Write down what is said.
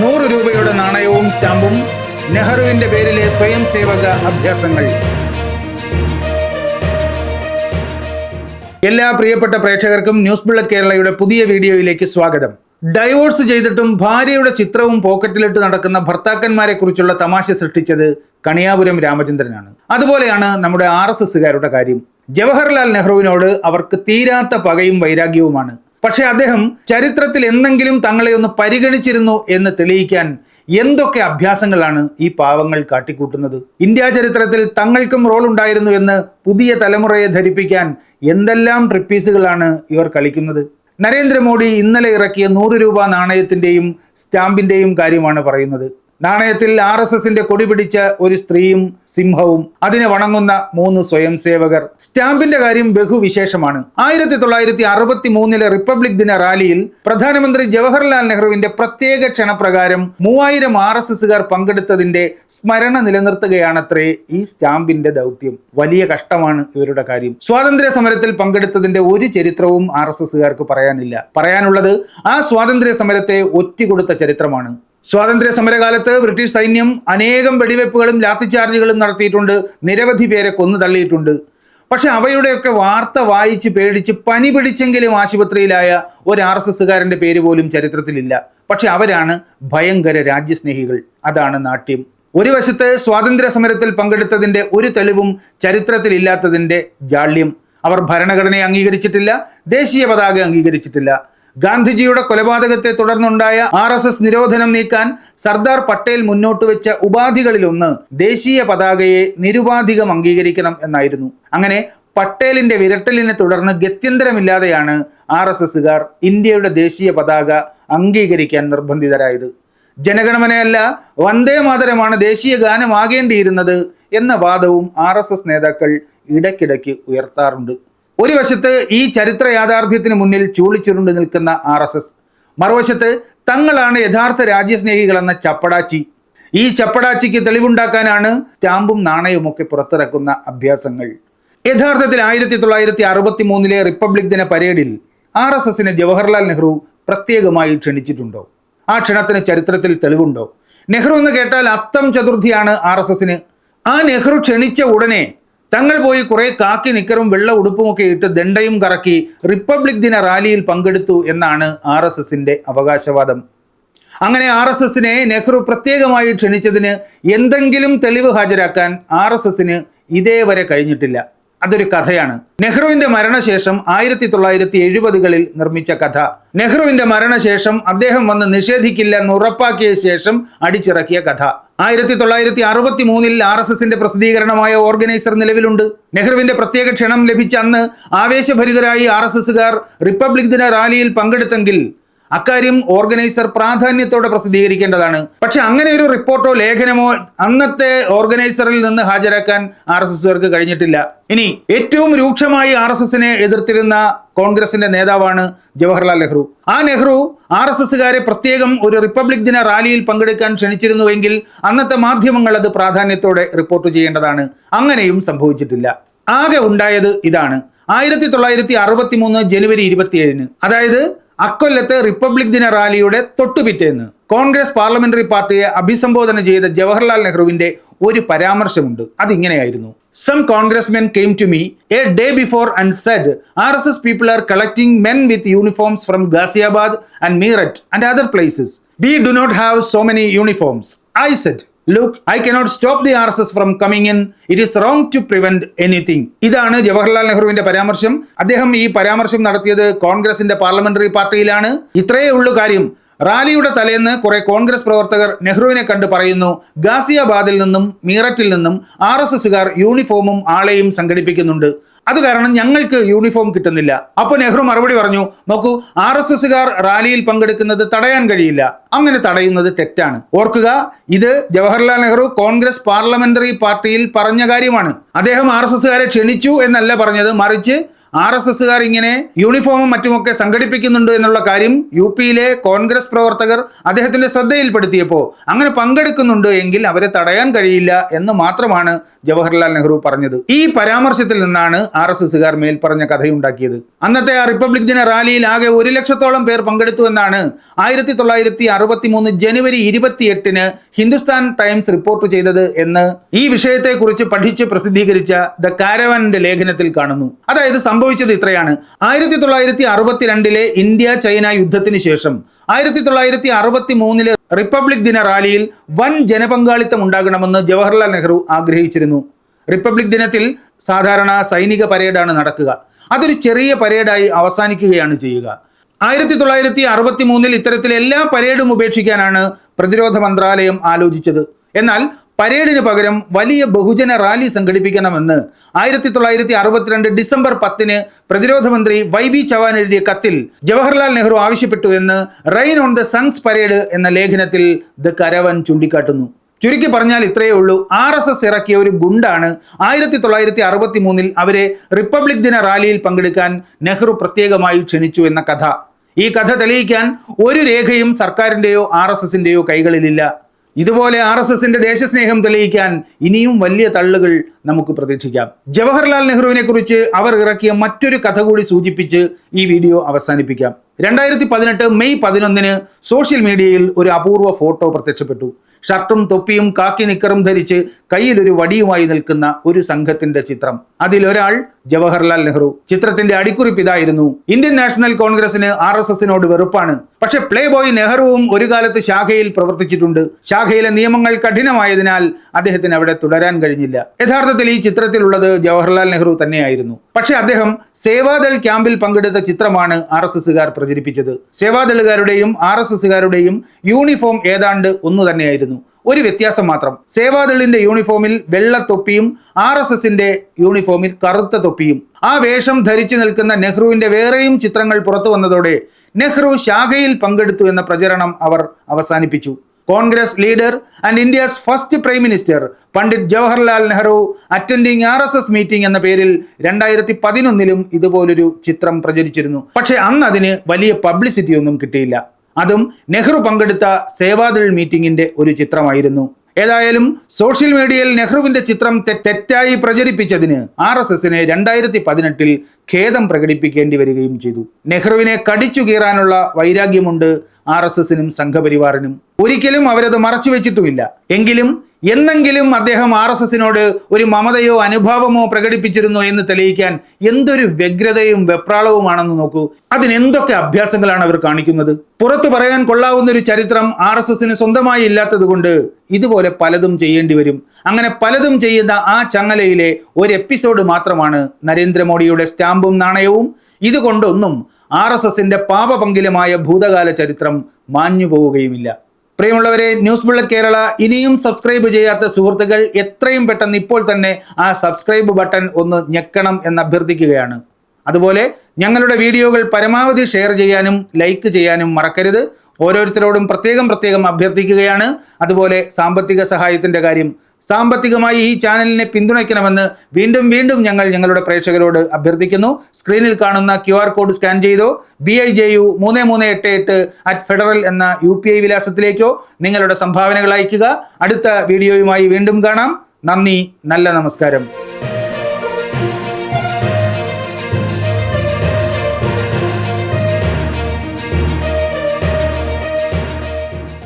നൂറ് രൂപയുടെ നാണയവും സ്റ്റാമ്പും നെഹ്റുവിന്റെ പേരിലെ സ്വയം സേവക അഭ്യാസങ്ങൾ. എല്ലാ പ്രിയപ്പെട്ട പ്രേക്ഷകർക്കും ന്യൂസ് ബുള്ളറ്റ് കേരളയുടെ പുതിയ വീഡിയോയിലേക്ക് സ്വാഗതം. ഡൈവോഴ്സ് ചെയ്തിട്ടും ഭാര്യയുടെ ചിത്രവും പോക്കറ്റിലിട്ട് നടക്കുന്ന ഭർത്താക്കന്മാരെ കുറിച്ചുള്ള തമാശ സൃഷ്ടിച്ചത് കണിയാപുരം രാമചന്ദ്രനാണ്. അതുപോലെയാണ് നമ്മുടെ ആർ എസ് കാര്യം. ജവഹർലാൽ നെഹ്റുവിനോട് അവർക്ക് തീരാത്ത പകയും വൈരാഗ്യവുമാണ് പക്ഷേ അദ്ദേഹം ചരിത്രത്തിൽ എന്തെങ്കിലും തങ്ങളെ ഒന്ന് പരിഗണിച്ചിരുന്നു എന്ന് തെളിയിക്കാൻ എന്തൊക്കെ അഭ്യാസങ്ങളാണ് ഈ പാവങ്ങൾ കാട്ടിക്കൂട്ടുന്നത്? ഇന്ത്യാ ചരിത്രത്തിൽ തങ്ങൾക്കും റോൾ ഉണ്ടായിരുന്നു എന്ന് പുതിയ തലമുറയെ ധരിപ്പിക്കാൻ എന്തെല്ലാം ട്രിപ്പീസുകളാണ് ഇവർ കളിക്കുന്നത്? നരേന്ദ്രമോദി ഇന്നലെ ഇറക്കിയ നൂറ് രൂപ നാണയത്തിന്റെയും സ്റ്റാമ്പിന്റെയും കാര്യമാണ് പറയുന്നത്. നാണയത്തിൽ ആർ എസ് എസിന്റെ കൊടി പിടിച്ച ഒരു സ്ത്രീയും സിംഹവും അതിനെ വണങ്ങുന്ന മൂന്ന് സ്വയം സേവകർ സ്റ്റാമ്പിന്റെ കാര്യം ബഹുവിശേഷമാണ്. ആയിരത്തി തൊള്ളായിരത്തി അറുപത്തി മൂന്നിലെ റിപ്പബ്ലിക് ദിന റാലിയിൽ പ്രധാനമന്ത്രി ജവഹർലാൽ നെഹ്റുവിന്റെ പ്രത്യേക ക്ഷണപ്രകാരം മൂവായിരം ആർ എസ് എസുകാർ പങ്കെടുത്തതിന്റെ സ്മരണ നിലനിർത്തുകയാണത്രേ ഈ സ്റ്റാമ്പിന്റെ ദൗത്യം. വലിയ കഷ്ടമാണ് ഇവരുടെ കാര്യം. സ്വാതന്ത്ര്യ സമരത്തിൽ പങ്കെടുത്തതിന്റെ ഒരു ചരിത്രവും ആർ എസ് എസുകാർക്ക് പറയാനില്ല. പറയാനുള്ളത് ആ സ്വാതന്ത്ര്യ സമരത്തെ ഒറ്റുകൊടുത്ത ചരിത്രമാണ്. സ്വാതന്ത്ര്യ സമരകാലത്ത് ബ്രിട്ടീഷ് സൈന്യം അനേകം വെടിവെപ്പുകളും ലാത്തിചാർജുകളും നടത്തിയിട്ടുണ്ട്. നിരവധി പേരെ കൊന്നു തള്ളിയിട്ടുണ്ട്. പക്ഷെ അവയുടെയൊക്കെ വാർത്ത വായിച്ച് പേടിച്ച് പനി പിടിച്ചെങ്കിലും ആശുപത്രിയിലായ ഒരു ആർ എസ് എസ്സുകാരന്റെ പേര് പോലും ചരിത്രത്തിലില്ല. പക്ഷെ അവരാണ് ഭയങ്കര രാജ്യസ്നേഹികൾ. അതാണ് നാട്യം. ഒരു വശത്ത് സ്വാതന്ത്ര്യ സമരത്തിൽ പങ്കെടുത്തതിന്റെ ഒരു തെളിവും ചരിത്രത്തിലില്ലാത്തതിന്റെ ജാള്യം. അവർ ഭരണഘടനയെ അംഗീകരിച്ചിട്ടില്ല ദേശീയ പതാക അംഗീകരിച്ചിട്ടില്ല. ഗാന്ധിജിയുടെ കൊലപാതകത്തെ തുടർന്നുണ്ടായ ആർ എസ് എസ് നിരോധനം നീക്കാൻ സർദാർ പട്ടേൽ മുന്നോട്ട് വെച്ച ഉപാധികളിലൊന്ന് ദേശീയ പതാകയെ നിരുപാധികം അംഗീകരിക്കണം എന്നായിരുന്നു. അങ്ങനെ പട്ടേലിന്റെ വിരട്ടലിനെ തുടർന്ന് ഗത്യന്തരമില്ലാതെയാണ് ആർ എസ് എസുകാർ ഇന്ത്യയുടെ ദേശീയ പതാക അംഗീകരിക്കാൻ നിർബന്ധിതരായത്. ജനഗണമനയല്ല വന്ദേ മാതരമാണ് ദേശീയ ഗാനമാകേണ്ടിയിരുന്നത് എന്ന വാദവും ആർ നേതാക്കൾ ഇടയ്ക്കിടയ്ക്ക് ഉയർത്താറുണ്ട്. ഒരു വശത്ത് ഈ ചരിത്ര യാഥാർത്ഥ്യത്തിന് മുന്നിൽ ചൂളിച്ചുരുണ്ട് നിൽക്കുന്ന ആർ എസ് എസ്. മറുവശത്ത് തങ്ങളാണ് യഥാർത്ഥ രാജ്യസ്നേഹികളെന്ന ചപ്പടാച്ചി. ഈ ചപ്പടാച്ചിക്ക് തെളിവുണ്ടാക്കാനാണ് സ്റ്റാമ്പും നാണയവും ഒക്കെ പുറത്തിറക്കുന്ന അഭ്യാസങ്ങൾ. യഥാർത്ഥത്തിൽ ആയിരത്തി തൊള്ളായിരത്തി അറുപത്തി മൂന്നിലെ റിപ്പബ്ലിക് ദിന പരേഡിൽ ആർ എസ് എസിനെ ജവഹർലാൽ നെഹ്റു പ്രത്യേകമായി ക്ഷണിച്ചിട്ടുണ്ടോ? ആ ക്ഷണത്തിന് ചരിത്രത്തിൽ തെളിവുണ്ടോ? നെഹ്റു എന്ന് കേട്ടാൽ അത്തം ചതുർത്ഥിയാണ് ആർ എസ് എസിന്. ആ നെഹ്റു ക്ഷണിച്ച ഉടനെ തങ്ങൾ പോയി കുറേ കാക്കി നിക്കറും വെള്ള ഉടുപ്പുമൊക്കെ ഇട്ട് ദണ്ഡയും കറക്കി റിപ്പബ്ലിക് ദിന റാലിയിൽ പങ്കെടുത്തു എന്നാണ് ആർ എസ് എസിന്റെ അവകാശവാദം. അങ്ങനെ ആർ എസ് എസിനെ നെഹ്റു പ്രത്യേകമായി ക്ഷണിച്ചതിന് എന്തെങ്കിലും തെളിവ് ഹാജരാക്കാൻ ആർ എസ് എസിന് ഇതേവരെ കഴിഞ്ഞിട്ടില്ല. അതൊരു കഥയാണ്. നെഹ്റുവിന്റെ മരണശേഷം ആയിരത്തി തൊള്ളായിരത്തി എഴുപതുകളിൽ നിർമ്മിച്ച കഥ. നെഹ്റുവിന്റെ മരണശേഷം അദ്ദേഹം വന്ന് നിഷേധിക്കില്ല എന്ന് ഉറപ്പാക്കിയ ശേഷം അടിച്ചിറക്കിയ കഥ. ആയിരത്തി തൊള്ളായിരത്തി അറുപത്തി മൂന്നിൽ ആർ എസ് എസിന്റെ പ്രസിദ്ധീകരണമായ ഓർഗനൈസർ നിലവിലുണ്ട്. നെഹ്റുവിന്റെ പ്രത്യേക ക്ഷണം ലഭിച്ച അന്ന് ആവേശഭരിതരായി ആർ എസ് എസുകാർ റിപ്പബ്ലിക് ദിന റാലിയിൽ പങ്കെടുത്തെങ്കിൽ അക്കാര്യം ഓർഗനൈസർ പ്രാധാന്യത്തോടെ പ്രസിദ്ധീകരിക്കേണ്ടതാണ്. പക്ഷെ അങ്ങനെ ഒരു റിപ്പോർട്ടോ ലേഖനമോ അന്നത്തെ ഓർഗനൈസറിൽ നിന്ന് ഹാജരാക്കാൻ ആർ എസ് എസുകാർക്ക് കഴിഞ്ഞിട്ടില്ല. ഇനി ഏറ്റവും രൂക്ഷമായി ആർ എസ് എസിനെ എതിർത്തിരുന്ന കോൺഗ്രസിന്റെ നേതാവാണ് ജവഹർലാൽ നെഹ്റു. ആ നെഹ്റു ആർ എസ് എസുകാരെ പ്രത്യേകം ഒരു റിപ്പബ്ലിക് ദിന റാലിയിൽ പങ്കെടുക്കാൻ ക്ഷണിച്ചിരുന്നുവെങ്കിൽ അന്നത്തെ മാധ്യമങ്ങൾ അത് പ്രാധാന്യത്തോടെ റിപ്പോർട്ട് ചെയ്യേണ്ടതാണ്. അങ്ങനെയും സംഭവിച്ചിട്ടില്ല. ആകെ ഉണ്ടായത് ഇതാണ്. ആയിരത്തി തൊള്ളായിരത്തി അറുപത്തി മൂന്ന് ജനുവരി ഇരുപത്തിയേഴിന്. അതായത് അക്കൊല്ലത്തെ റിപ്പബ്ലിക് ദിന റാലിയുടെ തൊട്ടുപിറ്റേന്ന് കോൺഗ്രസ് പാർലമെന്ററി പാർട്ടിയെ അഭിസംബോധന ചെയ്ത ജവഹർലാൽ നെഹ്റുവിന്റെ ഒരു പരാമർശമുണ്ട്. അതിങ്ങനെയായിരുന്നു. Some Congress men came to me a day before and said R S S people are collecting men with uniforms from Ghaziabad and Meerut and other places we do not have so many uniforms I said look I cannot stop the R S S from coming in it is wrong to prevent anything ഇതാണ് ജവഹർലാൽ നെഹ്റുവിന്റെ പരാമർശം. അദ്ദേഹം ഈ പരാമർശം നടത്തിയത് കോൺഗ്രസിന്റെ parliamentary പാർട്ടിയിലാണ്. ഇത്രയേ ഉള്ളൂ കാര്യം. റാലിയുടെ തലേന്ന് കുറെ കോൺഗ്രസ് പ്രവർത്തകർ നെഹ്റുവിനെ കണ്ട് പറയുന്നു ഗാസിയാബാദിൽ നിന്നും മീററ്റിൽ നിന്നും ആർ എസ് എസുകാർ യൂണിഫോമും ആളെയും സംഘടിപ്പിക്കുന്നുണ്ട്. അത് കാരണം ഞങ്ങൾക്ക് യൂണിഫോം കിട്ടുന്നില്ല. അപ്പോൾ നെഹ്റു മറുപടി പറഞ്ഞു നോക്കൂ ആർ എസ് എസുകാർ റാലിയിൽ പങ്കെടുക്കുന്നത് തടയാൻ കഴിയില്ല. അങ്ങനെ തടയുന്നത് തെറ്റാണ്. ഓർക്കുക ഇത് ജവഹർലാൽ നെഹ്റു കോൺഗ്രസ് പാർലമെന്ററി പാർട്ടിയിൽ പറഞ്ഞ കാര്യമാണ്. അദ്ദേഹം ആർ എസ് എസുകാരെ ക്ഷണിച്ചു എന്നല്ല പറഞ്ഞത്. മറിച്ച് ആർ എസ് എസുകാർ ഇങ്ങനെ യൂണിഫോമും മറ്റുമൊക്കെ സംഘടിപ്പിക്കുന്നുണ്ട് എന്നുള്ള കാര്യം യു പിയിലെ കോൺഗ്രസ് പ്രവർത്തകർ അദ്ദേഹത്തിന്റെ ശ്രദ്ധയിൽപ്പെടുത്തിയപ്പോൾ അങ്ങനെ പങ്കെടുക്കുന്നുണ്ട് എങ്കിൽ അവരെ തടയാൻ കഴിയില്ല എന്ന് മാത്രമാണ് ജവഹർലാൽ നെഹ്റു പറഞ്ഞത്. ഈ പരാമർശത്തിൽ നിന്നാണ് ആർ എസ് എസുകാർ മേൽപ്പറഞ്ഞ കഥയുണ്ടാക്കിയത്. അന്നത്തെ ആ റിപ്പബ്ലിക് ദിന റാലിയിൽ ആകെ ഒരു ലക്ഷത്തോളം പേർ പങ്കെടുത്തു എന്നാണ് ആയിരത്തി തൊള്ളായിരത്തി അറുപത്തി മൂന്ന് ജനുവരി ഇരുപത്തിയെട്ടിന് ഹിന്ദുസ്ഥാൻ ടൈംസ് റിപ്പോർട്ട് ചെയ്തത് എന്ന് ഈ വിഷയത്തെക്കുറിച്ച് പഠിച്ച് പ്രസിദ്ധീകരിച്ച ദ കാരവാനിന്റെ ലേഖനത്തിൽ കാണുന്നു. അതായത് സംഭവിച്ചത് ഇത്രയാണ്. ആയിരത്തി തൊള്ളായിരത്തി അറുപത്തിരണ്ടിലെ ഇന്ത്യ ചൈന യുദ്ധത്തിന് ശേഷം ആയിരത്തി തൊള്ളായിരത്തി അറുപത്തി മൂന്നിലെ റിപ്പബ്ലിക് ദിന റാലിയിൽ വൻ ജനപങ്കാളിത്തം ഉണ്ടാകണമെന്ന് ജവഹർലാൽ നെഹ്റു ആഗ്രഹിച്ചിരുന്നു. റിപ്പബ്ലിക് ദിനത്തിൽ സാധാരണ സൈനിക പരേഡാണ് നടക്കുക. അതൊരു ചെറിയ പരേഡായി അവസാനിക്കുകയാണ് ചെയ്യുക. ആയിരത്തി തൊള്ളായിരത്തി അറുപത്തി മൂന്നിൽ ഇത്തരത്തിൽ എല്ലാ പരേഡും ഉപേക്ഷിക്കാനാണ് പ്രതിരോധ മന്ത്രാലയം ആലോചിച്ചത്. എന്നാൽ പരേഡിന് പകരം വലിയ ബഹുജന റാലി സംഘടിപ്പിക്കണമെന്ന് ആയിരത്തി തൊള്ളായിരത്തി അറുപത്തിരണ്ട് ഡിസംബർ പത്തിന് പ്രതിരോധ മന്ത്രി വൈ ബി ചവാൻ എഴുതിയ കത്തിൽ ജവഹർലാൽ നെഹ്റു ആവശ്യപ്പെട്ടു എന്ന് rain on the sun's parade എന്ന ലേഖനത്തിൽ ദ കരവൻ ചൂണ്ടിക്കാട്ടുന്നു. ചുരുക്കി പറഞ്ഞാൽ ഇത്രയേ ഉള്ളൂ. ആർ എസ് എസ് ഇറക്കിയ ഒരു ഗുണ്ടാണ് ആയിരത്തി തൊള്ളായിരത്തി അറുപത്തി മൂന്നിൽ അവരെ റിപ്പബ്ലിക് ദിന റാലിയിൽ പങ്കെടുക്കാൻ നെഹ്റു പ്രത്യേകമായി ക്ഷണിച്ചു എന്ന കഥ. ഈ കഥ തെളിയിക്കാൻ ഒരു രേഖയും സർക്കാരിന്റെയോ ആർ എസ് എസിന്റെയോ കൈകളിലില്ല. ഇതുപോലെ ആർ എസ് എസിന്റെ ദേശസ്നേഹം തെളിയിക്കാൻ ഇനിയും വലിയ തള്ളുകൾ നമുക്ക് പ്രതീക്ഷിക്കാം. ജവഹർലാൽ നെഹ്റുവിനെ കുറിച്ച് അവർ ഇറക്കിയ മറ്റൊരു കഥ കൂടി സൂചിപ്പിച്ച് ഈ വീഡിയോ അവസാനിപ്പിക്കാം. രണ്ടായിരത്തി പതിനെട്ട് മെയ് പതിനൊന്നിന് സോഷ്യൽ മീഡിയയിൽ ഒരു അപൂർവ ഫോട്ടോ പ്രത്യക്ഷപ്പെട്ടു. ഷർട്ടും തൊപ്പിയും കാക്കി നിക്കറും ധരിച്ച് കയ്യിലൊരു വടിയുമായി നിൽക്കുന്ന ഒരു സംഘത്തിന്റെ ചിത്രം. അതിലൊരാൾ ജവഹർലാൽ നെഹ്റു. ചിത്രത്തിന്റെ അടിക്കുറിപ്പ് ഇതായിരുന്നു. ഇന്ത്യൻ നാഷണൽ കോൺഗ്രസിന് ആർ എസ് എസിനോട് വെറുപ്പാണ്. പക്ഷെ പ്ലേ ബോയ് നെഹ്റുവും ഒരു കാലത്ത് ശാഖയിൽ പ്രവർത്തിച്ചിട്ടുണ്ട്. ശാഖയിലെ നിയമങ്ങൾ കഠിനമായതിനാൽ അദ്ദേഹത്തിന് അവിടെ തുടരാൻ കഴിഞ്ഞില്ല. യഥാർത്ഥത്തിൽ ഈ ചിത്രത്തിലുള്ളത് ജവഹർലാൽ നെഹ്റു തന്നെയായിരുന്നു. പക്ഷെ അദ്ദേഹം സേവാദൾ ക്യാമ്പിൽ പങ്കെടുത്ത ചിത്രമാണ് ആർ എസ് എസുകാർ പ്രചരിപ്പിച്ചത്. സേവാദളുകാരുടെയും ആർ എസ് എസുകാരുടെയും യൂണിഫോം ഏതാണ്ട് ഒന്നു തന്നെയായിരുന്നു ഒരു വ്യത്യാസം മാത്രം. സേവാദളിന്റെ യൂണിഫോമിൽ വെള്ള തൊപ്പിയും ആർ എസ് എസിന്റെ യൂണിഫോമിൽ കറുത്ത തൊപ്പിയും. ആ വേഷം ധരിച്ചു നിൽക്കുന്ന നെഹ്റുവിന്റെ വേറെയും ചിത്രങ്ങൾ പുറത്തു വന്നതോടെ നെഹ്റു ശാഖയിൽ പങ്കെടുത്തു എന്ന പ്രചരണം അവർ അവസാനിപ്പിച്ചു. Congress leader and India's first prime minister Pandit Jawaharlal Nehru attending R S S meeting എന്ന പേരിൽ രണ്ടായിരത്തി പതിനൊന്നിലും ഇതുപോലൊരു ചിത്രം പ്രചരിച്ചിരുന്നു. പക്ഷെ അന്ന് അതിന് വലിയ പബ്ലിസിറ്റി ഒന്നും കിട്ടിയില്ല. അതും നെഹ്റു പങ്കെടുത്ത സേവാദൾ മീറ്റിംഗിന്റെ ഒരു ചിത്രമായിരുന്നു. ഏതായാലും സോഷ്യൽ മീഡിയയിൽ നെഹ്റുവിന്റെ ചിത്രം തെറ്റായി പ്രചരിപ്പിച്ചതിന് ആർ എസ് എസിനെ രണ്ടായിരത്തി പതിനെട്ടിൽ ഖേദം പ്രകടിപ്പിക്കേണ്ടി വരികയും ചെയ്തു. നെഹ്റുവിനെ കടിച്ചു കീറാനുള്ള വൈരാഗ്യമുണ്ട് ആർ എസ് എസിനും സംഘപരിവാറിനും. ഒരിക്കലും അവരത് മറച്ചു വെച്ചിട്ടുമില്ല. എങ്കിലും എന്നെങ്കിലും അദ്ദേഹം ആർ എസ് എസിനോട് ഒരു മമതയോ അനുഭാവമോ പ്രകടിപ്പിച്ചിരുന്നോ എന്ന് തെളിയിക്കാൻ എന്തൊരു വ്യഗ്രതയും വെപ്രാളവുമാണെന്ന് നോക്കൂ. അതിനെന്തൊക്കെ അഭ്യാസങ്ങളാണ് അവർ കാണിക്കുന്നത്? പുറത്തു പറയാൻ കൊള്ളാവുന്ന ഒരു ചരിത്രം ആർ എസ് എസിന് സ്വന്തമായി ഇല്ലാത്തതുകൊണ്ട് ഇതുപോലെ പലതും ചെയ്യേണ്ടി വരും. അങ്ങനെ പലതും ചെയ്യുന്ന ആ ചങ്ങലയിലെ ഒരു എപ്പിസോഡ് മാത്രമാണ് നരേന്ദ്രമോദിയുടെ സ്റ്റാമ്പും നാണയവും. ഇതുകൊണ്ടൊന്നും ആർ എസ് എസിന്റെ പാപപങ്കിലമായ ഭൂതകാല ചരിത്രം മാഞ്ഞു പോവുകയുമില്ല പ്രിയമുള്ളവരെ ന്യൂസ് ബുള്ളറ്റ് കേരള ഇനിയും സബ്സ്ക്രൈബ് ചെയ്യാത്ത സുഹൃത്തുക്കൾ എത്രയും പെട്ടെന്ന് ഇപ്പോൾ തന്നെ ആ സബ്സ്ക്രൈബ് ബട്ടൺ ഒന്ന് ഞെക്കണം എന്ന് അഭ്യർത്ഥിക്കുകയാണ് അതുപോലെ ഞങ്ങളുടെ വീഡിയോകൾ പരമാവധി ഷെയർ ചെയ്യാനും ലൈക്ക് ചെയ്യാനും മറക്കരുത്. ഓരോരുത്തരോടും പ്രത്യേകം പ്രത്യേകം അഭ്യർത്ഥിക്കുകയാണ്. അതുപോലെ സാമ്പത്തിക സഹായത്തിന്റെ കാര്യം സാമ്പത്തികമായി ഈ ചാനലിനെ പിന്തുണയ്ക്കണമെന്ന് വീണ്ടും വീണ്ടും ഞങ്ങൾ ഞങ്ങളുടെ പ്രേക്ഷകരോട് അഭ്യർത്ഥിക്കുന്നു. സ്ക്രീനിൽ കാണുന്ന ക്യു ആർ കോഡ് സ്കാൻ ചെയ്തോ ബി ഐ ജെ യു മൂന്ന് മൂന്ന് എട്ട് എട്ട് അറ്റ് ഫെഡറൽ എന്ന യു പി ഐ വിലാസത്തിലേക്കോ നിങ്ങളുടെ സംഭാവനകൾ അയയ്ക്കുക. അടുത്ത വീഡിയോയുമായി വീണ്ടും കാണാം. നന്ദി നല്ല നമസ്കാരം.